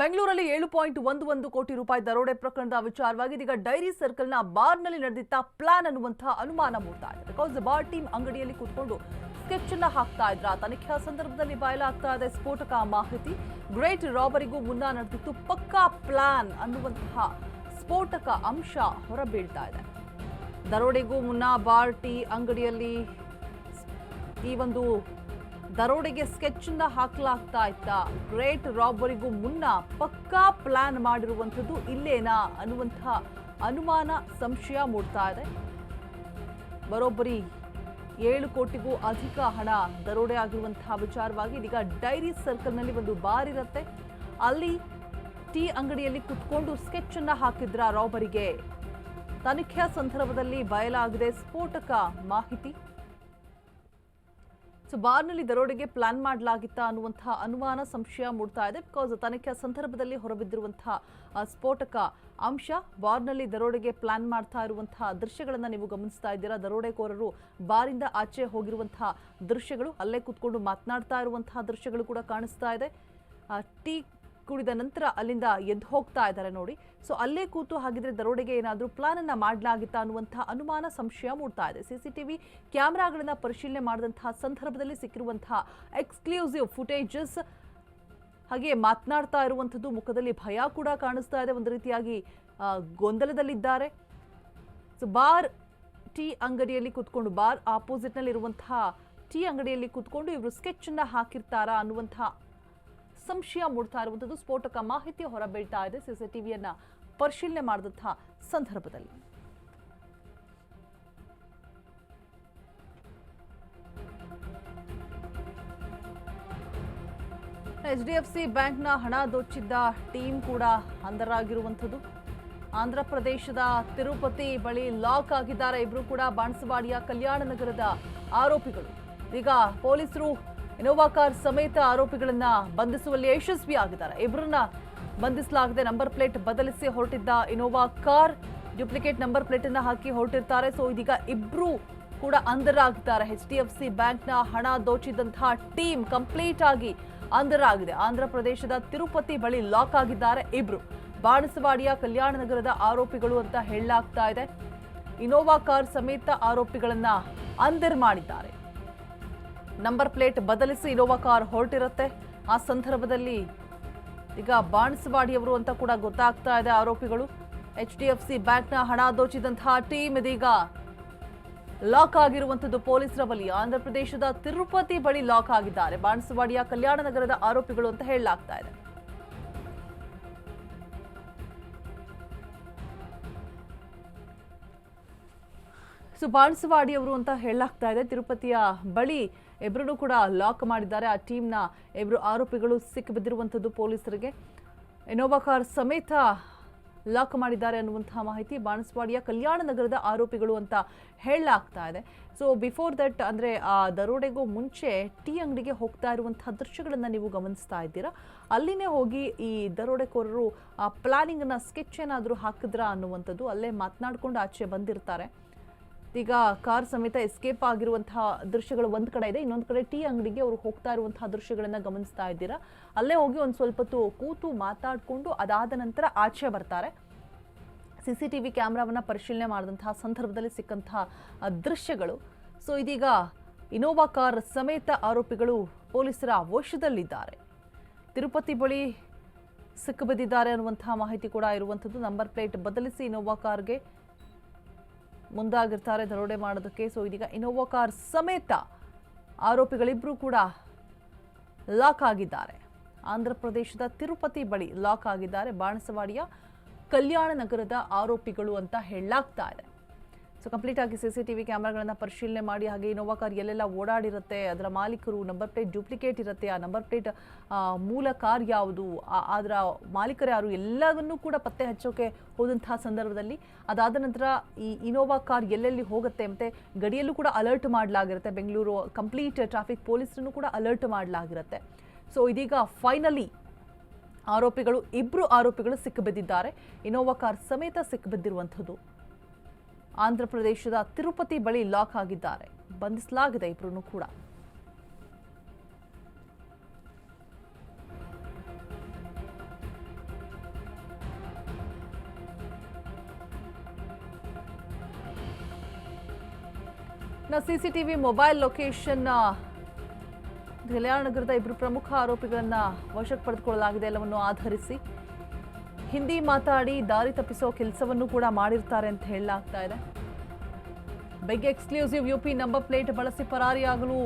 ಬೆಂಗಳೂರಲ್ಲಿ ಏಳು ಪಾಯಿಂಟ್ ಒಂದು ಒಂದು ಕೋಟಿ ರೂಪಾಯಿ ದರೋಡೆ ಪ್ರಕರಣದ ವಿಚಾರವಾಗಿ ಇದೀಗ ಡೈರಿ ಸರ್ಕಲ್ನ ಬಾರ್ನಲ್ಲಿ ನಡೆದಿದ್ದ ಪ್ಲಾನ್ ಅನ್ನುವಂತಹ ಅನುಮಾನ ಮೂಡ್ತಾ ಇದೆ ಬಿಕಾಸ್ ಬಾರ್ ಟೀಮ್ ಅಂಗಡಿಯಲ್ಲಿ ಕೂತ್ಕೊಂಡು ಸ್ಕೆಚ್ ಅನ್ನ ಹಾಕ್ತಾ ಇದ್ರ? ತನಿಖೆಯ ಸಂದರ್ಭದಲ್ಲಿ ಬಯಲಾಗ್ತಾ ಇದೆ ಸ್ಫೋಟಕ ಮಾಹಿತಿ. ಗ್ರೇಟ್ ರಾಬರಿಗೂ ಮುನ್ನ ನಡೆದಿತ್ತು ಪಕ್ಕಾ ಪ್ಲಾನ್ ಅನ್ನುವಂತಹ ಸ್ಫೋಟಕ ಅಂಶ ಹೊರಬೀಳ್ತಾ ಇದೆ. ದರೋಡೆಗೂ ಮುನ್ನ ಬಾರ್ ಟೀ ಅಂಗಡಿಯಲ್ಲಿ ಈ ಒಂದು ದರೋಡೆಗೆ ಸ್ಕೆಚ್ ಇಂದ ಹಾಕಲಾಗ್ತಾ ಇತ್ತ. ಗ್ರೇಟ್ ರಾಬರಿಗೂ ಮುನ್ನ ಪಕ್ಕಾ ಪ್ಲಾನ್ ಮಾಡಿರುವಂಥದ್ದು ಇಲ್ಲೇನಾ ಅನ್ನುವಂಥ ಅನುಮಾನ, ಸಂಶಯ ಮೂಡ್ತಾ ಇದೆ. ಬರೋಬ್ಬರಿ ಏಳು ಕೋಟಿಗೂ ಅಧಿಕ ಹಣ ದರೋಡೆ ಆಗಿರುವಂತಹ ವಿಚಾರವಾಗಿ ಇದೀಗ ಡೈರಿ ಸರ್ಕಲ್ನಲ್ಲಿ ಒಂದು ಬಾರ್ ಇರುತ್ತೆ. ಅಲ್ಲಿ ಟೀ ಅಂಗಡಿಯಲ್ಲಿ ಕುತ್ಕೊಂಡು ಸ್ಕೆಚ್ ಅನ್ನ ಹಾಕಿದ್ರ ರಾಬರಿಗೆ? ತನಿಖೆಯ ಸಂದರ್ಭದಲ್ಲಿ ಬಯಲಾಗಿದೆ ಸ್ಫೋಟಕ ಮಾಹಿತಿ. ಸೊ ಬಾರ್ನಲ್ಲಿ ದರೋಡೆಗೆ ಪ್ಲಾನ್ ಮಾಡಲಾಗಿತ್ತ ಅನ್ನುವಂತಹ ಅನುಮಾನ, ಸಂಶಯ ಮೂಡ್ತಾ ಇದೆ. ಬಿಕಾಸ್ ತನಿಖೆಯ ಸಂದರ್ಭದಲ್ಲಿ ಹೊರಬಿದ್ದಿರುವಂತಹ ಸ್ಫೋಟಕ ಅಂಶ ಬಾರ್ನಲ್ಲಿ ದರೋಡೆಗೆ ಪ್ಲಾನ್ ಮಾಡ್ತಾ ಇರುವಂತಹ ದೃಶ್ಯಗಳನ್ನು ನೀವು ಗಮನಿಸ್ತಾ ಇದ್ದೀರಾ? ದರೋಡೆಕೋರರು ಬಾರಿಂದ ಆಚೆ ಹೋಗಿರುವಂತಹ ದೃಶ್ಯಗಳು, ಅಲ್ಲೇ ಕೂತ್ಕೊಂಡು ಮಾತನಾಡ್ತಾ ಇರುವಂತಹ ದೃಶ್ಯಗಳು ಕೂಡ ಕಾಣಿಸ್ತಾ ಇದೆ. ಟೀ ಕುಡಿದ ನಂತರ ಅಲ್ಲಿಂದ ಎದ್ದು ಹೋಗ್ತಾ ಇದ್ದಾರೆ ನೋಡಿ. ಸೊ ಅಲ್ಲೇ ಕೂತು ಹಾಗಿದ್ರೆ ದರೋಡೆಗೆ ಏನಾದರೂ ಪ್ಲಾನ್ ಅನ್ನ ಮಾಡಲಾಗಿತ್ತಾ ಅನ್ನುವಂತಹ ಅನುಮಾನ, ಸಂಶಯ ಮೂಡ್ತಾ ಇದೆ. ಸಿಸಿಟಿವಿ ಕ್ಯಾಮೆರಾಗಳನ್ನ ಪರಿಶೀಲನೆ ಮಾಡಿದಂತಹ ಸಂದರ್ಭದಲ್ಲಿ ಸಿಕ್ಕಿರುವಂತಹ ಎಕ್ಸ್ಕ್ಲೂಸಿವ್ ಫುಟೇಜಸ್ ಹಾಗೆ ಮಾತನಾಡ್ತಾ ಇರುವಂಥದ್ದು ಮುಖದಲ್ಲಿ ಭಯ ಕೂಡ ಕಾಣಿಸ್ತಾ ಇದೆ. ಒಂದು ರೀತಿಯಾಗಿ ಗೊಂದಲದಲ್ಲಿದ್ದಾರೆ. ಸೊ ಬಾರ್ ಟೀ ಅಂಗಡಿಯಲ್ಲಿ ಕುತ್ಕೊಂಡು, ಬಾರ್ ಆಪೋಸಿಟ್ನಲ್ಲಿ ಇರುವಂತಹ ಟೀ ಅಂಗಡಿಯಲ್ಲಿ ಕುತ್ಕೊಂಡು ಇವರು ಸ್ಕೆಚ್ ಅನ್ನ ಹಾಕಿರ್ತಾರಾ ಅನ್ನುವಂತಹ ಸಂಶಯ ಮೂಡ್ತಾ ಇರುವಂಥದ್ದು. ಸ್ಫೋಟಕ ಮಾಹಿತಿ ಹೊರಬೀಳ್ತಾ ಇದೆ. ಸಿಸಿಟಿವಿಯನ್ನ ಪರಿಶೀಲನೆ ಮಾಡಿದಂತಹ ಸಂದರ್ಭದಲ್ಲಿ. ಎಚ್ ಡಿ ಎಫ್ ಸಿ ಬ್ಯಾಂಕ್ನ ಹಣ ದೋಚಿದ್ದ ಟೀಮ್ ಕೂಡ ಅಂಧರಾಗಿರುವಂಥದ್ದು. ಆಂಧ್ರ ಪ್ರದೇಶದ ತಿರುಪತಿ ಬಳಿ ಲಾಕ್ ಆಗಿದ್ದಾರೆ. ಇಬ್ರು ಕೂಡ ಬಾಣಸವಾಡಿಯ ಕಲ್ಯಾಣ ನಗರದ ಆರೋಪಿಗಳು. ಈಗ ಪೊಲೀಸರು ಇನೋವಾ ಕಾರ್ ಸಮೇತ ಆರೋಪಿಗಳನ್ನ ಬಂಧಿಸುವಲ್ಲಿ ಯಶಸ್ವಿಯಾಗಿದ್ದಾರೆ. ಇಬ್ಬರನ್ನ ಬಂಧಿಸಲಾಗಿದೆ ನಂಬರ್ ಪ್ಲೇಟ್ ಬದಲಿಸಿ ಹೊರಟಿದ್ದ Innova car duplicate number plate ಅನ್ನ ಹಾಕಿ ಹೊರಟಿರ್ತಾರೆ. ಸೊ, ಇದೀಗ ಇಬ್ರು ಕೂಡ ಅಂಧರಾಗಿದ್ದಾರೆ. ಎಚ್ ಡಿ ಎಫ್ ಸಿ ಬ್ಯಾಂಕ್ನ ಹಣ ದೋಚಿದಂತಹ ಟೀಮ್ ಕಂಪ್ಲೀಟ್ ಆಗಿ ಅಂಧರಾಗಿದೆ. ಆಂಧ್ರ ಪ್ರದೇಶದ ತಿರುಪತಿ ಬಳಿ ಲಾಕ್ ಆಗಿದ್ದಾರೆ ಇಬ್ರು. ಬಾಣಸವಾಡಿಯ ಕಲ್ಯಾಣ ನಗರದ ಆರೋಪಿಗಳು ಅಂತ ಹೇಳಲಾಗ್ತಾ ಇದೆ. ಇನೋವಾ ಕಾರ್ ಸಮೇತ ಆರೋಪಿಗಳನ್ನ ಅಂಧರ್ ಮಾಡಿದ್ದಾರೆ. ನಂಬರ್ ಪ್ಲೇಟ್ ಬದಲಿಸಿ ಇನೋವಾ ಕಾರ್ ಹೊರಟಿರುತ್ತೆ. ಆ ಸಂದರ್ಭದಲ್ಲಿ ಈಗ ಬಾಣಸವಾಡಿಯವರು ಅಂತ ಕೂಡ ಗೊತ್ತಾಗ್ತಾ ಇದೆ ಆರೋಪಿಗಳು. ಎಚ್ ಡಿ ಎಫ್ ಸಿ ಬ್ಯಾಂಕ್ನ ಹಣ ದೋಚಿದಂತಹ ಟೀಮ್ ಇದೀಗ ಲಾಕ್ ಆಗಿರುವಂಥದ್ದು ಪೊಲೀಸರ ಬಳಿ. ಆಂಧ್ರ ಪ್ರದೇಶದ ತಿರುಪತಿ ಬಳಿ ಲಾಕ್ ಆಗಿದ್ದಾರೆ. ಬಾಣಸವಾಡಿಯ ಕಲ್ಯಾಣ ನಗರದ ಆರೋಪಿಗಳು ಅಂತ ಹೇಳಲಾಗ್ತಾ ಇದೆ. ಸೊ ಬಾಣಸವಾಡಿ ಅವರು ಅಂತ ಹೇಳಲಾಗ್ತಾ ಇದೆ. ತಿರುಪತಿಯ ಬಳಿ ಇಬ್ಬರನ್ನು ಕೂಡ ಲಾಕ್ ಮಾಡಿದ್ದಾರೆ. ಆ ಟೀಮ್ನ ಇಬ್ಬರು ಆರೋಪಿಗಳು ಸಿಕ್ಕಿಬಿದ್ದಿರುವಂಥದ್ದು ಪೊಲೀಸರಿಗೆ. ಇನೋವಾ ಕಾರ್ ಸಮೇತ ಲಾಕ್ ಮಾಡಿದ್ದಾರೆ ಅನ್ನುವಂತಹ ಮಾಹಿತಿ ಬಾಣಸವಾಡಿಯ ಕಲ್ಯಾಣ ನಗರದ ಆರೋಪಿಗಳು ಅಂತ ಹೇಳಲಾಗ್ತಾ ಇದೆ. ಸೊ ಬಿಫೋರ್ ದಟ್ ಅಂದರೆ ಆ ದರೋಡೆಗೂ ಮುಂಚೆ ಟೀ ಅಂಗಡಿಗೆ ಹೋಗ್ತಾ ಇರುವಂತಹ ದೃಶ್ಯಗಳನ್ನು ನೀವು ಗಮನಿಸ್ತಾ ಇದ್ದೀರಾ? ಅಲ್ಲಿನೇ ಹೋಗಿ ಈ ದರೋಡೆಕೋರರು ಆ ಪ್ಲಾನಿಂಗನ್ನು ಸ್ಕೆಚ್ ಏನಾದರೂ ಹಾಕಿದ್ರಾ ಅನ್ನುವಂಥದ್ದು ಅಲ್ಲೇ ಮಾತನಾಡ್ಕೊಂಡು ಆಚೆ ಬಂದಿರ್ತಾರೆ. ಈಗ ಕಾರ್ ಸಮೇತ ಎಸ್ಕೇಪ್ ಆಗಿರುವಂತಹ ದೃಶ್ಯಗಳು ಒಂದು ಕಡೆ ಇದೆ. ಇನ್ನೊಂದು ಕಡೆ ಟೀ ಅಂಗಡಿಗೆ ಅವರು ಹೋಗ್ತಾ ಇರುವಂತಹ ದೃಶ್ಯಗಳನ್ನು ಗಮನಿಸ್ತಾ ಇದ್ದೀರಾ? ಅಲ್ಲೇ ಹೋಗಿ ಒಂದು ಸ್ವಲ್ಪ ಕೂತು ಮಾತಾಡಿಕೊಂಡು ಅದಾದ ನಂತರ ಆಚೆ ಬರ್ತಾರೆ. ಸಿ ಸಿ ಟಿ ವಿ ಕ್ಯಾಮ್ರಾವನ್ನು ಪರಿಶೀಲನೆ ಮಾಡಿದಂತಹ ಸಂದರ್ಭದಲ್ಲಿ ಸಿಕ್ಕಂತಹ ದೃಶ್ಯಗಳು. ಸೊ ಇದೀಗ ಇನೋವಾ ಕಾರ್ ಸಮೇತ ಆರೋಪಿಗಳು ಪೊಲೀಸರ ವಶದಲ್ಲಿದ್ದಾರೆ. ತಿರುಪತಿ ಬಳಿ ಸಿಕ್ಕಬಿದ್ದಿದ್ದಾರೆ ಅನ್ನುವಂತಹ ಮಾಹಿತಿ ಕೂಡ ಇರುವಂಥದ್ದು. ನಂಬರ್ ಪ್ಲೇಟ್ ಬದಲಿಸಿ ಇನೋವಾ ಕಾರ್ಗೆ ಮುಂದಾಗಿರ್ತಾರೆ, ದರೋಡೆ ಮಾಡೋದಕ್ಕೆ. ಸೊ ಇದೀಗ ಇನೋವಾ ಕಾರ್ ಸಮೇತ ಆರೋಪಿಗಳಿಬ್ಬರು ಕೂಡ ಲಾಕ್ ಆಗಿದ್ದಾರೆ. ಆಂಧ್ರ ಪ್ರದೇಶದ ತಿರುಪತಿ ಬಳಿ ಲಾಕ್ ಆಗಿದ್ದಾರೆ. ಬಾಣಸವಾಡಿಯ ಕಲ್ಯಾಣ ನಗರದ ಆರೋಪಿಗಳು ಅಂತ ಹೇಳಲಾಗ್ತಾ ಇದೆ. ಸೊ ಕಂಪ್ಲೀಟ್ ಆಗಿ ಸಿ ಸಿ ಟಿ ವಿ ಕ್ಯಾಮ್ರಾಗಳನ್ನು ಪರಿಶೀಲನೆ ಮಾಡಿ, ಹಾಗೆ ಇನೋವಾ ಕಾರ್ ಎಲ್ಲೆಲ್ಲ ಓಡಾಡಿರುತ್ತೆ, ಅದರ ಮಾಲೀಕರು ನಂಬರ್ ಪ್ಲೇಟ್ ಡೂಪ್ಲಿಕೇಟ್ ಇರುತ್ತೆ, ಆ ನಂಬರ್ ಪ್ಲೇಟ್ ಮೂಲ ಕಾರ್ ಯಾವುದು ಅದರ ಮಾಲೀಕರು ಯಾರು ಎಲ್ಲವನ್ನೂ ಕೂಡ ಪತ್ತೆ ಹಚ್ಚೋಕೆ ಹೋದಂತಹ ಸಂದರ್ಭದಲ್ಲಿ. ಅದಾದ ನಂತರ ಈ ಇನೋವಾ ಕಾರ್ ಎಲ್ಲೆಲ್ಲಿ ಹೋಗುತ್ತೆ ಮತ್ತೆ ಗಡಿಯಲ್ಲೂ ಕೂಡ ಅಲರ್ಟ್ ಮಾಡಲಾಗಿರುತ್ತೆ. ಬೆಂಗಳೂರು ಕಂಪ್ಲೀಟ್ ಟ್ರಾಫಿಕ್ ಪೊಲೀಸರನ್ನು ಕೂಡ ಅಲರ್ಟ್ ಮಾಡಲಾಗಿರುತ್ತೆ. ಸೊ ಇದೀಗ ಫೈನಲಿ ಆರೋಪಿಗಳು ಇಬ್ಬರು ಆರೋಪಿಗಳು ಸಿಕ್ಕಿಬಿದ್ದಿದ್ದಾರೆ ಇನೋವಾ ಕಾರ್ ಸಮೇತ ಸಿಕ್ಕಿಬಿದ್ದಿರುವಂಥದ್ದು ಆಂಧ್ರಪ್ರದೇಶದ ತಿರುಪತಿ ಬಳಿ ಲಾಕ್ ಆಗಿದ್ದಾರೆ. ಬಂಧಿಸಲಾಗಿದೆ ಇಬ್ಬರನ್ನು ಕೂಡ. ಸಿಸಿಟಿವಿ ಮೊಬೈಲ್ ಲೊಕೇಶನ್ ಕಲ್ಯಾಣ ನಗರದ ಇಬ್ಬರು ಪ್ರಮುಖ ಆರೋಪಿಗಳನ್ನ ವಶಕ್ಕೆ ಪಡೆದುಕೊಳ್ಳಲಾಗಿದೆ. ಎಲ್ಲವನ್ನು ಆಧರಿಸಿ ಹಿಂದಿ ಮಾತಾಡಿ ದಾರಿ ತಪ್ಪಿಸೋ ಕೆಲಸವನ್ನು ಕೂಡ ಮಾಡಿರ್ತಾರೆ ಅಂತ ಹೇಳಲಾಗ್ತಾ ಇದೆ. Big exclusive U P number plate ಬಳಸಿ ಪರಾರಿಯಾಗಲು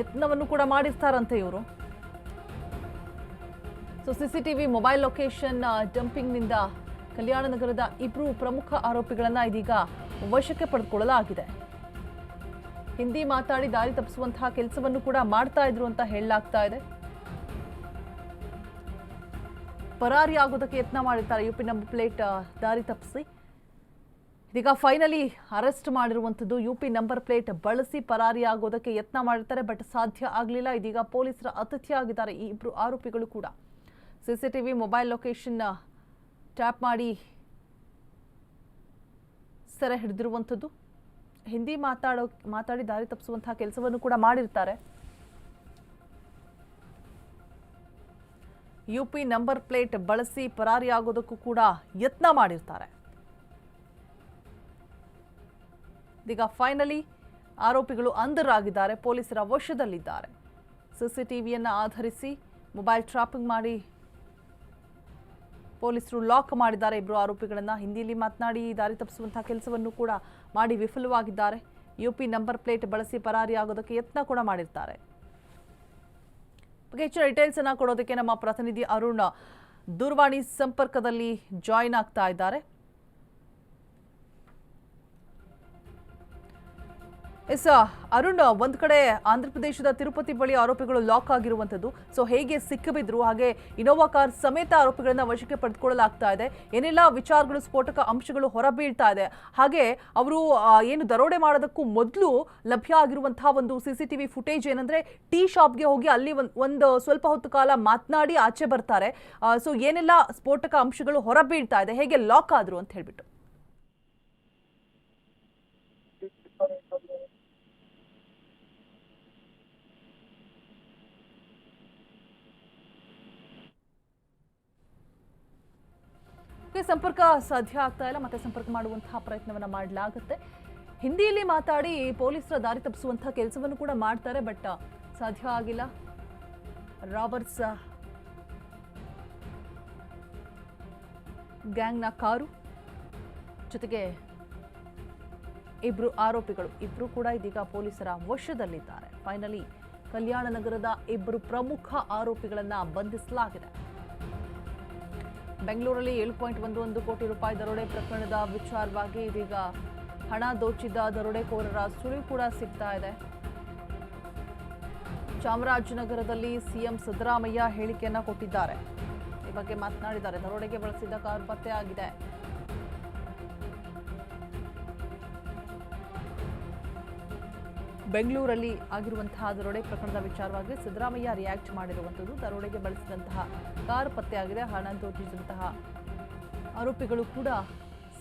ಯತ್ನವನ್ನು ಕೂಡ ಮಾಡಿರ್ತಾರಂತೆ ಇವರು. ಸೊ ಸಿಸಿಟಿವಿ ಮೊಬೈಲ್ ಲೊಕೇಶನ್ ಡಂಪಿಂಗ್ನಿಂದ ಕಲ್ಯಾಣ ನಗರದ ಇಬ್ಬರು ಪ್ರಮುಖ ಆರೋಪಿಗಳನ್ನು ಇದೀಗ ವಶಕ್ಕೆ ಪಡೆದುಕೊಳ್ಳಲಾಗಿದೆ ಹಿಂದಿ ಮಾತಾಡಿ ದಾರಿ ತಪ್ಪಿಸುವಂತಹ ಕೆಲಸವನ್ನು ಕೂಡ ಮಾಡ್ತಾ ಇದ್ರು ಅಂತ ಹೇಳಲಾಗ್ತಾ ಇದೆ. ಪರಾರಿ ಆಗೋದಕ್ಕೆ ಯತ್ನ ಮಾಡಿರ್ತಾರೆ ಯು ಪಿ ನಂಬರ್ ಪ್ಲೇಟ್ ದಾರಿ ತಪ್ಪಿಸಿ. ಇದೀಗ ಫೈನಲಿ ಅರೆಸ್ಟ್ ಮಾಡಿರುವಂಥದ್ದು ಯು ಪಿ ನಂಬರ್ ಪ್ಲೇಟ್ ಬಳಸಿ ಪರಾರಿ ಆಗೋದಕ್ಕೆ ಯತ್ನ ಮಾಡಿರ್ತಾರೆ ಬಟ್ ಸಾಧ್ಯ ಆಗಲಿಲ್ಲ. ಇದೀಗ ಪೊಲೀಸರ ಅತಿಥಿ ಆಗಿದ್ದಾರೆ ಈ ಇಬ್ಬರು ಆರೋಪಿಗಳು ಕೂಡ. ಸಿಸಿಟಿವಿ ಮೊಬೈಲ್ ಲೊಕೇಶನ್ ಟ್ಯಾಪ್ ಮಾಡಿ ಸೆರೆ ಹಿಡಿದಿರುವಂಥದ್ದು. ಹಿಂದಿ ಮಾತಾಡೋ, ಮಾತಾಡಿ ದಾರಿ ತಪ್ಪಿಸುವಂತಹ ಕೆಲಸವನ್ನು ಕೂಡ ಮಾಡಿರ್ತಾರೆ. ಯು ಪಿ ನಂಬರ್ ಪ್ಲೇಟ್ ಬಳಸಿ ಪರಾರಿಯಾಗೋದಕ್ಕೂ ಕೂಡ ಯತ್ನ ಮಾಡಿರ್ತಾರೆ. ಇದೀಗ ಫೈನಲಿ ಆರೋಪಿಗಳು ಅಂಧರಾಗಿದ್ದಾರೆ, ಪೊಲೀಸರ ವಶದಲ್ಲಿದ್ದಾರೆ. ಸಿಸಿಟಿವಿಯನ್ನು ಆಧರಿಸಿ ಮೊಬೈಲ್ ಟ್ರಾಪಿಂಗ್ ಮಾಡಿ ಪೊಲೀಸರು ಲಾಕ್ ಮಾಡಿದ್ದಾರೆ. ಇಬ್ಬರು ಆರೋಪಿಗಳನ್ನು ಹಿಂದಿಯಲ್ಲಿ ಮಾತನಾಡಿ ದಾರಿ ತಪ್ಪಿಸುವಂತಹ ಕೆಲಸವನ್ನು ಕೂಡ ಮಾಡಿ ವಿಫಲವಾಗಿದ್ದಾರೆ. ಯು ಪಿ ನಂಬರ್ ಪ್ಲೇಟ್ ಬಳಸಿ ಪರಾರಿ ಆಗೋದಕ್ಕೆ ಯತ್ನ ಕೂಡ ಮಾಡಿರ್ತಾರೆ. ಬಗ್ಗೆ ಹೆಚ್ಚಿನ ಡೀಟೇಲ್ಸ್ ಅನ್ನ ಕೊಡೋದಕ್ಕೆ ನಮ್ಮ ಪ್ರತಿನಿಧಿ ಅರುಣ್ ದೂರವಾಣಿ ಸಂಪರ್ಕದಲ್ಲಿ ಜಾಯಿನ್ ಆಗ್ತಾ ಇದ್ದಾರೆ. ಎಸ್ ಅರುಣ್ ಒಂದ್ ಕಡೆ ಆಂಧ್ರ ಪ್ರದೇಶದ ತಿರುಪತಿ ಬಳಿ ಆರೋಪಿಗಳು ಲಾಕ್ ಆಗಿರುವಂತದ್ದು ಸೊ, ಹೇಗೆ ಸಿಕ್ಕಿಬಿದ್ರು, ಹಾಗೆ ಇನೋವಾ ಕಾರ್ ಸಮೇತ ಆರೋಪಿಗಳನ್ನ ವಶಕ್ಕೆ ಪಡೆದುಕೊಳ್ಳಲಾಗ್ತಾ ಇದೆ. ಏನೆಲ್ಲ, ವಿಚಾರಗಳು, ಸ್ಫೋಟಕ ಅಂಶಗಳು ಹೊರಬೀಳ್ತಾ ಇದೆ. ಹಾಗೆ ಅವರು ಏನು ದರೋಡೆ ಮಾಡೋದಕ್ಕೂ ಮೊದಲು ಲಭ್ಯ ಆಗಿರುವಂತಹ ಒಂದು ಸಿ ಸಿ ಟಿವಿ ಫುಟೇಜ್ ಏನಂದ್ರೆ, ಟೀ ಶಾಪ್ಗೆ ಹೋಗಿ ಅಲ್ಲಿ ಒಂದು ಸ್ವಲ್ಪ ಹೊತ್ತು ಕಾಲ ಮಾತನಾಡಿ ಆಚೆ ಬರ್ತಾರೆ. ಸೊ, ಏನೆಲ್ಲ, ಸ್ಫೋಟಕ ಅಂಶಗಳು ಹೊರಬೀಳ್ತಾ ಇದೆ. ಹೇಗೆ ಲಾಕ್ ಆದ್ರು ಅಂತ ಹೇಳ್ಬಿಟ್ಟು. ಸಂಪರ್ಕ ಸಾಧ್ಯ ಆಗ್ತಾ ಇಲ್ಲ, ಮತ್ತೆ ಸಂಪರ್ಕ ಮಾಡುವಂತಹ ಪ್ರಯತ್ನವನ್ನ ಮಾಡಲಾಗುತ್ತೆ. ಹಿಂದಿಯಲ್ಲಿ ಮಾತಾಡಿ ಪೊಲೀಸರ ದಾರಿ ತಪ್ಪಿಸುವಂತಹ ಕೆಲಸವನ್ನು ಕೂಡ ಮಾಡ್ತಾರೆ, ಬಟ್ ಸಾಧ್ಯ ಆಗಿಲ್ಲ. ರಾಬರ್ಟ್ಸ್ ಗ್ಯಾಂಗ್ನ ಕಾರು, ಜೊತೆಗೆ ಇಬ್ರು ಆರೋಪಿಗಳು, ಇಬ್ರು ಕೂಡ ಇದೀಗ ಪೊಲೀಸರ ವಶದಲ್ಲಿದ್ದಾರೆ. ಫೈನಲಿ, ಕಲ್ಯಾಣ ನಗರದ ಇಬ್ಬರು ಪ್ರಮುಖ ಆರೋಪಿಗಳನ್ನ ಬಂಧಿಸಲಾಗಿದೆ. ಬೆಂಗಳೂರಲ್ಲಿ ಏಳು ಪಾಯಿಂಟ್ ಒಂದು ಒಂದು ಕೋಟಿ ರೂಪಾಯಿ ದರೋಡೆ ಪ್ರಕರಣದ ವಿಚಾರವಾಗಿ ಇದೀಗ ಹಣ ದೋಚಿದ್ದ ದರೋಡೆಕೋರರ ಸುಳಿವು ಕೂಡ ಸಿಗ್ತಾ ಇದೆ. ಚಾಮರಾಜನಗರದಲ್ಲಿ ಸಿಎಂ ಸಿದ್ದರಾಮಯ್ಯ ಹೇಳಿಕೆಯನ್ನ ಕೊಟ್ಟಿದ್ದಾರೆ. ಈ ಬಗ್ಗೆ ಮಾತನಾಡಿದ್ದಾರೆ. ದರೋಡೆಗೆ ಬಳಸಿದ್ದ ಕಾರು ಪತ್ತೆಯಾಗಿದೆ ಬೆಂಗಳೂರಲ್ಲಿ ಆಗಿರುವಂತಹ ದರೋಡೆ ಪ್ರಕರಣದ ವಿಚಾರವಾಗಿ ಸಿದ್ದರಾಮಯ್ಯ ರಿಯಾಕ್ಟ್ ಮಾಡಿರುವಂಥದ್ದು. ದರೋಡೆಗೆ ಬಳಸಿದಂತಹ ಕಾರು ಪತ್ತೆಯಾಗಿದೆ. ಹಣ ದೋಚಿದಂತಹ ಆರೋಪಿಗಳು ಕೂಡ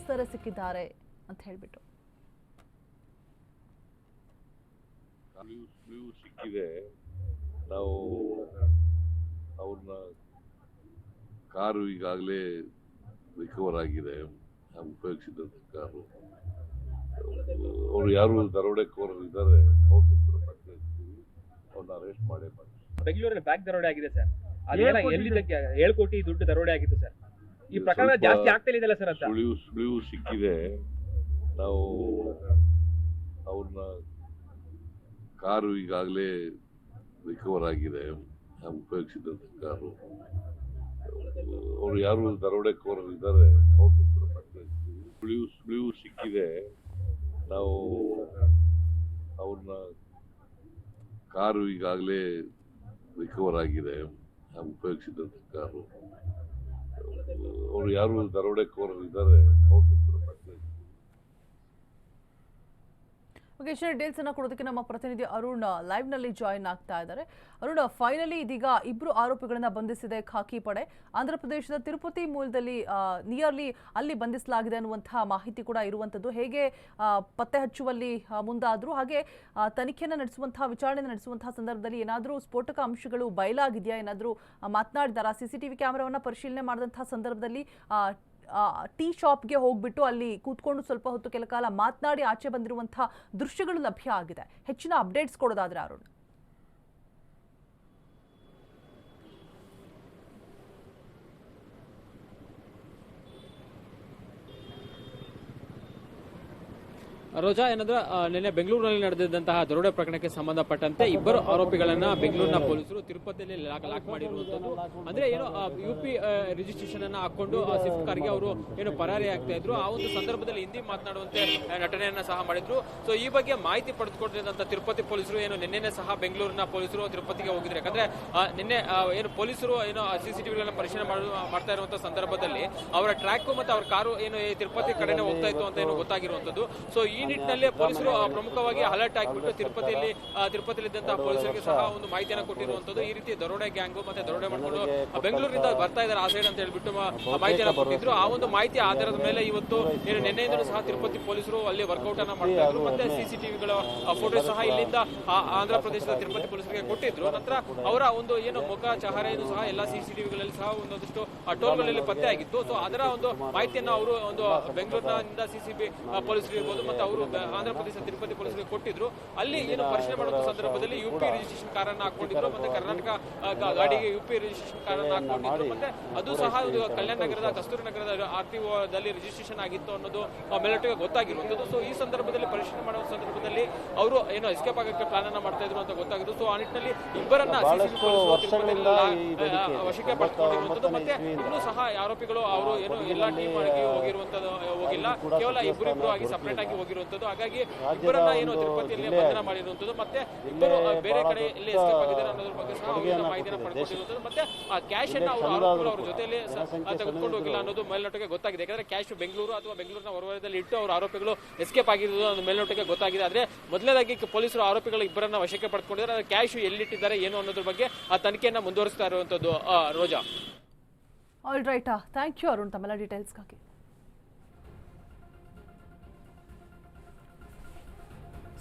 ಸೆರೆ ಸಿಕ್ಕಿದ್ದಾರೆ ಅಂತ ಹೇಳಿಬಿಟ್ಟು. ಸಿಕ್ಕಿದೆ. ನಾವು ಅವ್ರನ್ನ ಕಾರು ಈಗಾಗಲೇ ರಿಕವರ್ ಆಗಿದೆ. ನಾವು ಉಪಯೋಗಿಸಿದಂಥ ಕಾರು. ಅವ್ರು ಯಾರು ದರೋಡೆಕೋರರು ಇದ್ದಾರೆ ಅವ್ರನ್ನ ಕೂಡ ಪತ್ತೆ ಹಚ್ತೀವಿ ಅವ್ರನ್ನ ಅರೆಸ್ಟ್ ಮಾಡೇ ಮಾಡಿ. ಬೆಂಗಳೂರಲ್ಲಿ ಬ್ಯಾಂಕ್ ದರೋಡೆ ಆಗಿದೆ ಸರ್. ಅದೆಲ್ಲ ಎಲ್ಲಿ ಏಳು ಕೋಟಿ ದುಡ್ಡು ದರೋಡೆ ಆಗಿತ್ತು ಸರ್. ಈ ಪ್ರಕರಣ ಜಾಸ್ತಿ ಆಗ್ತಿಲ್ಲ ಸರ್ ಅಂತ. ಸುಳಿವು ಸುಳಿವು ಸಿಕ್ಕಿದೆ. ನಾವು ಅವ್ರನ್ನ ಕಾರು ಈಗಾಗಲೇ ರಿಕವರ್ ಆಗಿದೆ. ನಾವು ಉಪಯೋಗಿಸಿದಂಥ ಕಾರು. ಅವ್ರು ಯಾರು ದರೋಡೆಕೋರರು ಇದ್ದಾರೆ ಅವ್ರನ್ನ ಕೂಡ ಪತ್ತೆ ಹಚ್ತೀವಿ ಸುಳಿವು ಸುಳಿವು ಸಿಕ್ಕಿದೆ. ನಾವು ಅವ್ರನ್ನ ಕಾರು ಈಗಾಗಲೇ ರಿಕವರ್ ಆಗಿದೆ. ನಾವು ಉಪಯೋಗಿಸಿದಂಥ ಕಾರು. ಅವ್ರು ಯಾರು ದರೋಡೆಕೋರರು ಇದ್ದಾರೆ ಅವ್ರನ್ನ ಕೂಡ ಪತ್ತೆ ಹಚ್ತೀವಿ ಓಕೆ ಡೀಟೇಲ್ಸ್ ಅನ್ನ ಕೊಡೋದಕ್ಕೆ ನಮ್ಮ ಪ್ರತಿನಿಧಿ ಅರುಣ್ ಲೈವ್ನಲ್ಲಿ ಜಾಯಿನ್ ಆಗ್ತಾ ಇದ್ದಾರೆ. ಅರುಣ್ ಫೈನಲಿ ಇದೀಗ ಇಬ್ರು ಆರೋಪಿಗಳನ್ನ ಬಂಧಿಸಿದೆ ಖಾಕಿ ಪಡೆ. ಆಂಧ್ರ ಪ್ರದೇಶದ ತಿರುಪತಿ ಮೂಲದಲ್ಲಿ ನಿಯರ್ಲಿ ಅಲ್ಲಿ ಬಂಧಿಸಲಾಗಿದೆ ಅನ್ನುವಂತಹ ಮಾಹಿತಿ ಕೂಡ ಇರುವಂತದ್ದು ಹೇಗೆ ಪತ್ತೆ ಹಚ್ಚುವಲ್ಲಿ ಮುಂದಾದ್ರು ಹಾಗೆ ತನಿಖೆಯನ್ನು ನಡೆಸುವಂತಹ ವಿಚಾರಣೆ ನಡೆಸುವಂತಹ ಸಂದರ್ಭದಲ್ಲಿ ಏನಾದರೂ ಸ್ಫೋಟಕ ಅಂಶಗಳು ಬಯಲಾಗಿದೆಯಾ? ಏನಾದರೂ ಮಾತನಾಡಿದಾರಾ? ಸಿಸಿಟಿವಿ ಕ್ಯಾಮೆರಾವನ್ನ ಪರಿಶೀಲನೆ ಮಾಡಿದಂತಹ ಸಂದರ್ಭದಲ್ಲಿ ಟೀ ಶಾಪ್ಗೆ ಹೋಗ್ಬಿಟ್ಟು ಅಲ್ಲಿ ಕೂತ್ಕೊಂಡು ಸ್ವಲ್ಪ ಹೊತ್ತು ಕೆಲ ಕಾಲ ಮಾತನಾಡಿ ಆಚೆ ಬಂದಿರುವಂತಹ ದೃಶ್ಯಗಳು ಲಭ್ಯ ಆಗಿದೆ. ಹೆಚ್ಚಿನ ಅಪ್ಡೇಟ್ಸ್ ಕೊಡೋದಾದ್ರೆ ಅರುಣ್. ರೋಜಾ, ಏನಂದ್ರೆ ನಿನ್ನೆ ಬೆಂಗಳೂರಿನಲ್ಲಿ ನಡೆದಿದ್ದಂತಹ ದರೋಡೆ ಪ್ರಕರಣಕ್ಕೆ ಸಂಬಂಧಪಟ್ಟಂತೆ ಇಬ್ಬರು ಆರೋಪಿಗಳನ್ನ ಬೆಂಗಳೂರಿನ ಪೊಲೀಸರು ತಿರುಪತಿಯಲ್ಲಿ ಲಾಕ್ ಮಾಡಿರುವಂತದ್ದು ಅಂದ್ರೆ ಏನು ಯು ಪಿ ರಿಜಿಸ್ಟ್ರೇಷನ್ ಅನ್ನ ಹಾಕೊಂಡು ಆ ಸ್ವಿಫ್ಟ್ ಕಾರ್ಗೆ ಅವರು ಏನು ಪರಾರಿ ಆಗ್ತಾ ಇದ್ರು. ಆ ಒಂದು ಸಂದರ್ಭದಲ್ಲಿ ಹಿಂದಿ ಮಾತನಾಡುವಂತೆ ನಟನೆಯನ್ನ ಸಹ ಮಾಡಿದ್ರು. ಸೊ ಈ ಬಗ್ಗೆ ಮಾಹಿತಿ ಪಡೆದುಕೊಂಡಿದ್ದಂತ ತಿರುಪತಿ ಪೊಲೀಸರು ಏನು ನಿನ್ನೆ ಸಹ ಬೆಂಗಳೂರಿನ ಪೊಲೀಸರು ತಿರುಪತಿಗೆ ಹೋಗಿದ್ರು. ಯಾಕಂದ್ರೆ ನಿನ್ನೆ ಏನು ಪೊಲೀಸರು ಏನು ಸಿಸಿಟಿವಿಗಳನ್ನ ಪರಿಶೀಲನೆ ಮಾಡು, ಮಾಡ್ತಾ ಇರುವಂತಹ ಸಂದರ್ಭದಲ್ಲಿ ಅವರ ಟ್ರ್ಯಾಕ್ ಮತ್ತೆ ಅವರ ಕಾರು ಏನು ತಿರುಪತಿ ಕಡೆನೆ ಹೋಗ್ತಾ ಇತ್ತು ಅಂತ ಏನು ಗೊತ್ತಾಗಿರುವಂತದ್ದು ಸೊ ಈ ನಿಟ್ಟಿನಲ್ಲಿ ಪೊಲೀಸರು ಪ್ರಮುಖವಾಗಿ ಅಲರ್ಟ್ ಆಗಿಬಿಟ್ಟು ತಿರುಪತಿಯಲ್ಲಿ ತಿರುಪತಿಯಲ್ಲಿ ತಿರುಪತಿಯಲ್ಲಿದ್ದಂತಹ ಪೊಲೀಸರಿಗೆ ಸಹ ಒಂದು ಮಾಹಿತಿಯನ್ನು ಕೊಟ್ಟಿರುವಂತದ್ದು ಈ ರೀತಿ ದರೋಡೆ ಗ್ಯಾಂಗು ಮತ್ತೆ ದರೋಡೆ ಮಾಡಿಕೊಂಡು ಬೆಂಗಳೂರಿನಿಂದ ಬರ್ತಾ ಇದ್ದಾರೆ ಆ ಸೈಡ್ ಅಂತ ಹೇಳ್ಬಿಟ್ಟು ಮಾಹಿತಿಯನ್ನು ಕೊಟ್ಟಿದ್ರು. ಆ ಒಂದು ಮಾಹಿತಿ ಆಧಾರದ ಮೇಲೆ ಇವತ್ತು, ಏನು ನಿನ್ನೆಯಿಂದಲೂ ಸಹ ತಿರುಪತಿ ಪೊಲೀಸರು ಅಲ್ಲಿ ವರ್ಕೌಟ್ ಅನ್ನ ಮಾಡ್ತಾ ಇದ್ರು. ಮತ್ತೆ ಸಿಸಿಟಿವಿಗಳ ಫೋಟೋ ಸಹ ಇಲ್ಲಿಂದ ಆಂಧ್ರ ಪ್ರದೇಶದ ತಿರುಪತಿ ಪೊಲೀಸರಿಗೆ ಕೊಟ್ಟಿದ್ರು. ನಂತರ ಅವರ ಒಂದು ಏನು ಮುಖ ಚಹರೆಯನ್ನು ಸಹ ಎಲ್ಲ ಸಿಸಿಟಿವಿಗಳಲ್ಲಿ ಸಹ ಒಂದಷ್ಟು ಟೋಲ್ಗಳಲ್ಲಿ ಪತ್ತೆ ಆಗಿತ್ತು ಸೊ ಅದರ ಒಂದು ಮಾಹಿತಿಯನ್ನು ಅವರು ಒಂದು ಬೆಂಗಳೂರಿನಿಂದ ಸಿಸಿಬಿ ಪೊಲೀಸರು ಇರ್ಬೋದು, ಮತ್ತೆ ಅವರು ಬೆ- ಆಂಧ್ರ ಪ್ರದೇಶ ತಿರುಪತಿ ಪೊಲೀಸರಿಗೆ ಕೊಟ್ಟಿದ್ರು. ಅಲ್ಲಿ ಏನು ಪರಿಶೀಲನೆ ಮಾಡುವ ಸಂದರ್ಭದಲ್ಲಿ ಯು ಪಿ ರಿಜಿಸ್ಟ್ರೇಷನ್ ಕಾರನ್ನ ಹಾಕೊಂಡಿದ್ರು ಮತ್ತೆ ಕರ್ನಾಟಕ ಗಾಡಿಗೆ ಯು ಪಿ ರಿಜಿಸ್ಟ್ರೇಷನ್ ಕಾರನ್ನ ಹಾಕೊಂಡಿದ್ರು. ಮತ್ತೆ ಅದು ಸಹ ಕಲ್ಯಾಣ ನಗರದ ಕಸ್ತೂರಿ ನಗರದ ಆರ್ ಟಿ ದಲ್ಲಿ ರಿಜಿಸ್ಟ್ರೇಷನ್ ಆಗಿತ್ತು ಅನ್ನೋದು ಆ, ಗೊತ್ತಾಗಿರುವಂತದ್ದು ಸೊ ಈ ಸಂದರ್ಭದಲ್ಲಿ ಅವರು ಏನೋ ಎಸ್ಕೇಪ್ ಆಗಕ್ಕೆ ಪ್ಲಾನ್ ಅನ್ನ ಮಾಡ್ತಾ ಇದ್ರು ಅಂತ ಗೊತ್ತಾಗಿದ್ರು ಸೊ ಆ ನಿಟ್ಟಿನಲ್ಲಿ ಇಬ್ಬರನ್ನ ವಶಕ್ಕೆ ಪಡೆದುಕೊಂಡಿರುವಂತದ್ದು ಮತ್ತೆ ಇನ್ನೂ ಸಹ ಆರೋಪಿಗಳು ಅವರು ಏನು ಎಲ್ಲಾ ಟೀಮ್ ಆಗಿ ಹೋಗಿರುವಂತದ್ದು ಹೋಗಿಲ್ಲ. ಕೇವಲ ಇಬ್ಬರಿಬ್ರು ಆಗಿ ಸಪರೇಟ್ ಆಗಿ ಹೋಗಿರುವಂತದ್ದು ಹಾಗಾಗಿ ಇಬ್ಬರನ್ನ ಏನು ತಿರುಪತಿಯಲ್ಲಿ ಬಂಧನ ಮಾಡಿರುವಂತದ್ದು ಮತ್ತೆ ಇಬ್ಬರು ಬೇರೆ ಕಡೆ ಎಲ್ಲಿ ಎಸ್ಕೇಪ್ ಆಗಿದ್ದಾರೆ ಅನ್ನೋದ್ರ ಬಗ್ಗೆ ಸಹ ಅವರು ಮಾಹಿತಿಯನ್ನು ಪಡ್ಕೊಂಡಿರುವಂತದ್ದು ಮತ್ತೆ ಆ ಕ್ಯಾಶ್ ಅನ್ನ ಅವರು ಆರೋಪಿಗಳು ಅವ್ರ ಜೊತೆಯಲ್ಲಿ ತೆಗೆದುಕೊಂಡು ಹೋಗಿಲ್ಲ ಅನ್ನೋದು ಮೇಲ್ನೋಟಕ್ಕೆ ಗೊತ್ತಾಗಿದೆ. ಯಾಕಂದ್ರೆ ಕ್ಯಾಶ್ ಬೆಂಗಳೂರು ಅಥವಾ ಬೆಂಗಳೂರಿನ ಹೊರವಲಯದಲ್ಲಿ ಇಟ್ಟು ಅವರು ಆರೋಪಿಗಳು ಎಸ್ಕೇಪ್ ಆಗಿರೋದು ಅನ್ನೋದು ಮೇಲ್ನೋಟಕ್ಕೆ ಗೊತ್ತಾಗಿದೆ. ಆದ್ರೆ ಮೊದಲನೇದಾಗಿ ಪೊಲೀಸರು ಆರೋಪಿಗಳ ಇಬ್ಬರನ್ನ ವಶಕ್ಕೆ ಪಡ್ಕೊಂಡಿದ್ದಾರೆ. ಕ್ಯಾಶ್ ಎಲ್ಲಿಟ್ಟಿದ್ದಾರೆ, ಏನು ಅನ್ನೋದ್ರ ಬಗ್ಗೆ ಆ ತನಿಖೆಯನ್ನ ಮುಂದುವರಿಸ್ತಾ ಇರುವಂತದ್ದು Roja. All right thank you Arun, ತಮ್ಮೆಲ್ಲ ಡೀಟೇಲ್ಸ್ಗಾಗಿ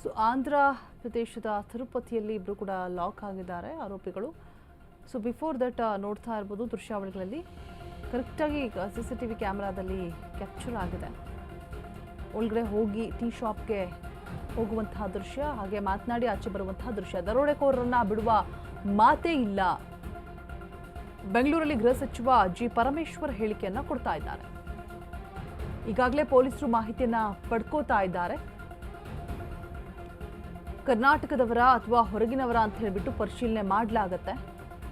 ಸೊ ಆಂಧ್ರ ಪ್ರದೇಶದ ತಿರುಪತಿಯಲ್ಲಿ ಇಬ್ಬರು ಕೂಡ ಲಾಕ್ ಆಗಿದ್ದಾರೆ, ಆರೋಪಿಗಳು. ಸೊ ಬಿಫೋರ್ ದಟ್ ನೋಡ್ತಾ ಇರ್ಬೋದು ದೃಶ್ಯಾವಳಿಗಳಲ್ಲಿ. ಕರೆಕ್ಟಾಗಿ ಸಿ ಸಿ ಟಿ ವಿ ಕ್ಯಾಮ್ರಾದಲ್ಲಿ ಕ್ಯಾಪ್ಚರ್ ಆಗಿದೆ. ಒಳಗಡೆ ಹೋಗಿ ಟೀ ಶಾಪ್ಗೆ ಹೋಗುವಂತಹ ದೃಶ್ಯ, ಹಾಗೆ ಮಾತನಾಡಿ ಆಚೆ ಬರುವಂತಹ ದೃಶ್ಯ. ದರೋಡೆಕೋರರನ್ನ ಬಿಡುವ ಮಾತೇ ಇಲ್ಲ. ಬೆಂಗಳೂರಲ್ಲಿ ಗೃಹ ಸಚಿವ ಜಿ. ಪರಮೇಶ್ವರ್ ಹೇಳಿಕೆಯನ್ನ ಕೊಡ್ತಾ ಇದ್ದಾರೆ. ಈಗಾಗಲೇ ಪೊಲೀಸರು ಮಾಹಿತಿಯನ್ನ ಪಡ್ಕೋತಾ ಇದ್ದಾರೆ. ಕರ್ನಾಟಕದವರ ಅಥವಾ ಹೊರಗಿನವರ ಅಂತ ಹೇಳಿಬಿಟ್ಟು ಪರಿಶೀಲನೆ ಮಾಡಲಾಗತ್ತೆ.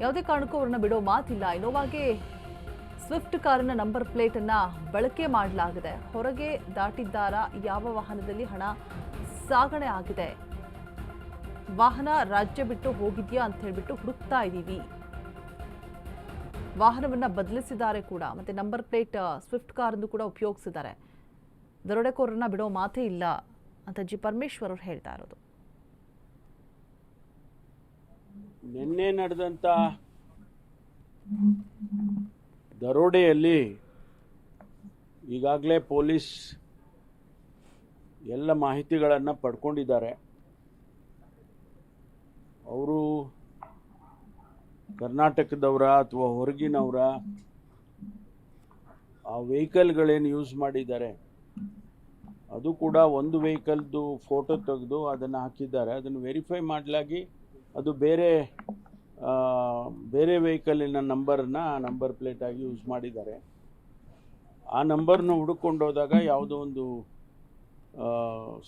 ಯಾವುದೇ ಕಾರಣಕ್ಕೂ ಅವರನ್ನ ಬಿಡೋ ಮಾತಿಲ್ಲ. ಇನೋವಾಗೆ ಸ್ವಿಫ್ಟ್ ಕಾರಿನ ನಂಬರ್ ಪ್ಲೇಟ್ ಅನ್ನ ಬಳಕೆ ಮಾಡಲಾಗಿದೆ. ಹೊರಗೆ ದಾಟಿದ್ದಾರ ಯಾವ ವಾಹನದಲ್ಲಿ ಹಣ ಸಾಗಣೆ ಆಗಿದೆ? ವಾಹನ ರಾಜ್ಯ ಬಿಟ್ಟು ಹೋಗಿದ್ಯಾ ಅಂತ ಹೇಳ್ಬಿಟ್ಟು ಹುಡುಕ್ತಾ ಇದ್ದೀವಿ. ವಾಹನವನ್ನ ಬದಲಿಸಿದ್ದಾರೆ ಕೂಡ. ಮತ್ತೆ ನಂಬರ್ ಪ್ಲೇಟ್ ಸ್ವಿಫ್ಟ್ ಕಾರ್ ಕೂಡ ಉಪಯೋಗಿಸಿದ್ದಾರೆ. ದರೋಡೆಕೋರನ್ನ ಬಿಡೋ ಮಾತೇ ಇಲ್ಲ ಅಂತ ಜಿ ಪರಮೇಶ್ವರ್ ಅವರು ಹೇಳ್ತಾ ಇರೋದು. ನಿನ್ನೆ ನಡೆದಂಥ ದರೋಡೆಯಲ್ಲಿ ಈಗಾಗಲೇ ಪೊಲೀಸ್ ಎಲ್ಲ ಮಾಹಿತಿಗಳನ್ನು ಪಡ್ಕೊಂಡಿದ್ದಾರೆ. ಅವರು ಕರ್ನಾಟಕದವರ ಅಥವಾ ಹೊರಗಿನವರ ಆ ವೆಹಿಕಲ್ಗಳೇನು ಯೂಸ್ ಮಾಡಿದ್ದಾರೆ. ಅದು ಕೂಡ ಒಂದು ವೆಹಿಕಲ್ದು ಫೋಟೋ ತೆಗೆದು ಅದನ್ನು ಹಾಕಿದ್ದಾರೆ. ಅದನ್ನು ವೆರಿಫೈ ಮಾಡಲಾಗಿ ಅದು ಬೇರೆ ಬೇರೆ ವೆಹಿಕಲಿನ ನಂಬರನ್ನ ನಂಬರ್ ಪ್ಲೇಟಾಗಿ ಯೂಸ್ ಮಾಡಿದ್ದಾರೆ. ಆ ನಂಬರ್ನ ಹುಡುಕೊಂಡು ಹೋದಾಗ ಯಾವುದೋ ಒಂದು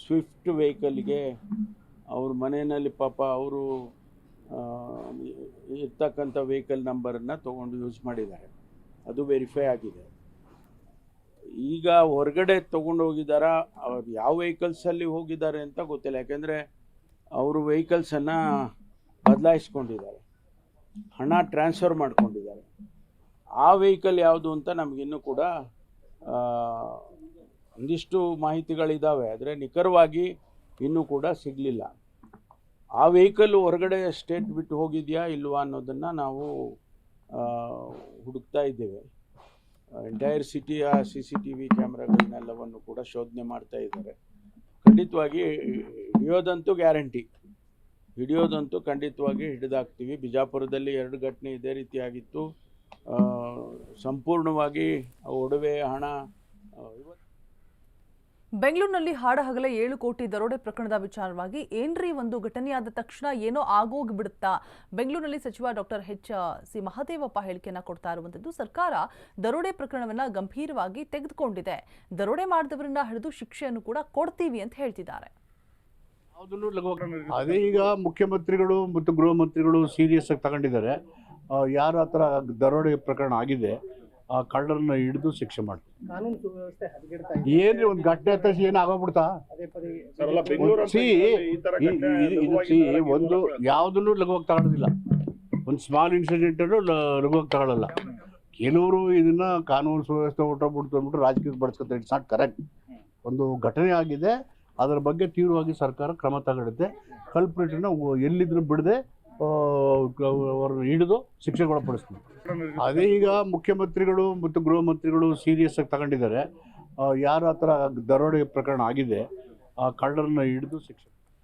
ಸ್ವಿಫ್ಟ್ ವೆಹಿಕಲ್ಗೆ ಅವ್ರ ಮನೆಯಲ್ಲಿ ಪಾಪ ಅವರು ಇರ್ತಕ್ಕಂಥ ವೆಹಿಕಲ್ ನಂಬರನ್ನು ತೊಗೊಂಡು ಯೂಸ್ ಮಾಡಿದ್ದಾರೆ. ಅದು ವೆರಿಫೈ ಆಗಿದೆ. ಈಗ ಹೊರಗಡೆ ತೊಗೊಂಡು ಹೋಗಿದ್ದಾರಾ, ಅವ್ರು ಯಾವ ವೆಹಿಕಲ್ಸಲ್ಲಿ ಹೋಗಿದ್ದಾರೆ ಅಂತ ಗೊತ್ತಿಲ್ಲ. ಯಾಕೆಂದರೆ ಅವರು ವೆಹಿಕಲ್ಸನ್ನು ಬದಲಾಯಿಸ್ಕೊಂಡಿದ್ದಾರೆ. ಹಣ ಟ್ರಾನ್ಸ್ಫರ್ ಮಾಡ್ಕೊಂಡಿದ್ದಾರೆ. ಆ ವೆಹಿಕಲ್ ಯಾವುದು ಅಂತ ನಮಗಿನ್ನೂ ಕೂಡ ಒಂದಿಷ್ಟು ಮಾಹಿತಿಗಳಿದ್ದಾವೆ ಆದರೆ ನಿಖರವಾಗಿ ಇನ್ನೂ ಕೂಡ ಸಿಗಲಿಲ್ಲ. ಆ ವೆಹಿಕಲ್ ಹೊರಗಡೆ ಸ್ಟೇಟ್ ಬಿಟ್ಟು ಹೋಗಿದೆಯಾ ಇಲ್ವಾ ಅನ್ನೋದನ್ನು ನಾವು ಹುಡುಕ್ತಾ ಇದ್ದೇವೆ. ಎಂಟೈರ್ ಸಿಟಿಯ ಸಿ ಸಿ ಟಿ ವಿ ಕ್ಯಾಮ್ರಾಗಳನ್ನೆಲ್ಲವನ್ನು ಕೂಡ ಶೋಧನೆ ಮಾಡ್ತಾ ಇದ್ದಾರೆ. ಖಂಡಿತವಾಗಿ ಹಿಡಿಯೋದಂತೂ ಗ್ಯಾರಂಟಿ. ಹಿಡಿಯೋದಂತೂ ಖಂಡಿತವಾಗಿ ಹಿಡಿದಾಕ್ತೀವಿ. ಬಿಜಾಪುರದಲ್ಲಿ ಎರಡು ಘಟನೆ ಇದೇ ರೀತಿಯಾಗಿತ್ತು. ಸಂಪೂರ್ಣವಾಗಿ ಒಡವೆ ಹಣ ಬೆಂಗಳೂರಿನಲ್ಲಿ ಹಾಡ ಹಾಡಹಗಲ ಏಳು ಕೋಟಿ ದರೋಡೆ ಪ್ರಕರಣದ ವಿಚಾರವಾಗಿ ಏನ್ರಿ ಒಂದು ಘಟನೆಯಾದ ತಕ್ಷಣ ಏನೋ ಆಗೋಗ್ಬಿಡುತ್ತಾ? ಬೆಂಗಳೂರಿನಲ್ಲಿ ಸಚಿವ ಡಾಕ್ಟರ್ ಎಚ್ ಸಿ ಮಹದೇವಪ್ಪ ಹೇಳಿಕೆಯನ್ನು ಕೊಡ್ತಾ ಇರುವಂತದ್ದು ಸರ್ಕಾರ ದರೋಡೆ ಪ್ರಕರಣವನ್ನ ಗಂಭೀರವಾಗಿ ತೆಗೆದುಕೊಂಡಿದೆ. ದರೋಡೆ ಮಾಡಿದವರನ್ನ ಹಿಡಿದು ಶಿಕ್ಷೆಯನ್ನು ಕೂಡ ಕೊಡ್ತೀವಿ ಅಂತ ಹೇಳ್ತಿದ್ದಾರೆ. ಅದೇ ಈಗ ಮುಖ್ಯಮಂತ್ರಿಗಳು ಮತ್ತು ಗೃಹ ಮಂತ್ರಿಗಳು ಸೀರಿಯಸ್ ಆಗಿ ತಗೊಂಡಿದ್ದಾರೆ. ಆ, ಯಾರ ಹತ್ರ ದರೋಡೆ ಪ್ರಕರಣ ಆಗಿದೆ ಆ ಕಳ್ಳರನ್ನ ಹಿಡಿದು ಶಿಕ್ಷೆ ಮಾಡ್ತಾರೆ. ಕಾನೂನು ಸುವ್ಯವಸ್ಥೆ ಹದಗೆಡ್ತಾ ಏನ್ರಿ ಒಂದು ಘಟನೆ ಹತ್ತಿ ಏನ್ ಆಗೋಗ್ಬಿಡ್ತಾ? ಸಿ ಒಂದು ಯಾವುದನ್ನು ಲಘುವಾಗಿ ತಗೊಳ್ಳೋದಿಲ್ಲ ಒಂದು ಸ್ಮಾಲ್ ಇನ್ಸಿಡೆಂಟ್ ಲಘುವಾಗಿ ತಗೊಳ್ಳಲ್ಲ ಕೆಲವರು ಇದನ್ನ ಕಾನೂನು ಸುವ್ಯವಸ್ಥೆ ಹೊಟ್ಟೋಗ್ಬಿಡ್ತು ಅಂದ್ಬಿಟ್ಟು ರಾಜಕೀಯ ಬಳಸ್ಕೊತಾರೆ ಇಟ್ಸ್ ನಾಟ್ ಕರೆಕ್ಟ್ ಒಂದು ಘಟನೆ ಆಗಿದೆ. ಅದರ ಬಗ್ಗೆ ತೀವ್ರವಾಗಿ ಸರ್ಕಾರ ಕ್ರಮ ತಗೊಳುತ್ತೆ. ಕಲ್ಪ್ರಿಟ್ನ ಎಲ್ಲಿದ್ರು ಬಿಡದೆ ಅವ್ರನ್ನ ಹಿಡಿದು ಶಿಕ್ಷೆಗೊಳಪಡಿಸ್ತೀವಿ ಅದೇ ಈಗ ಮುಖ್ಯಮಂತ್ರಿಗಳು ಮತ್ತು ಗೃಹ ಮಂತ್ರಿಗಳು ಸೀರಿಯಸ್ ಆಗಿ ತಗೊಂಡಿದ್ದಾರೆ. ಆ, ಯಾರ ಹತ್ರ ದರೋಡೆ ಪ್ರಕರಣ ಆಗಿದೆ ಆ ಕಳ್ಳರನ್ನ ಹಿಡಿದು ಶಿಕ್ಷೆ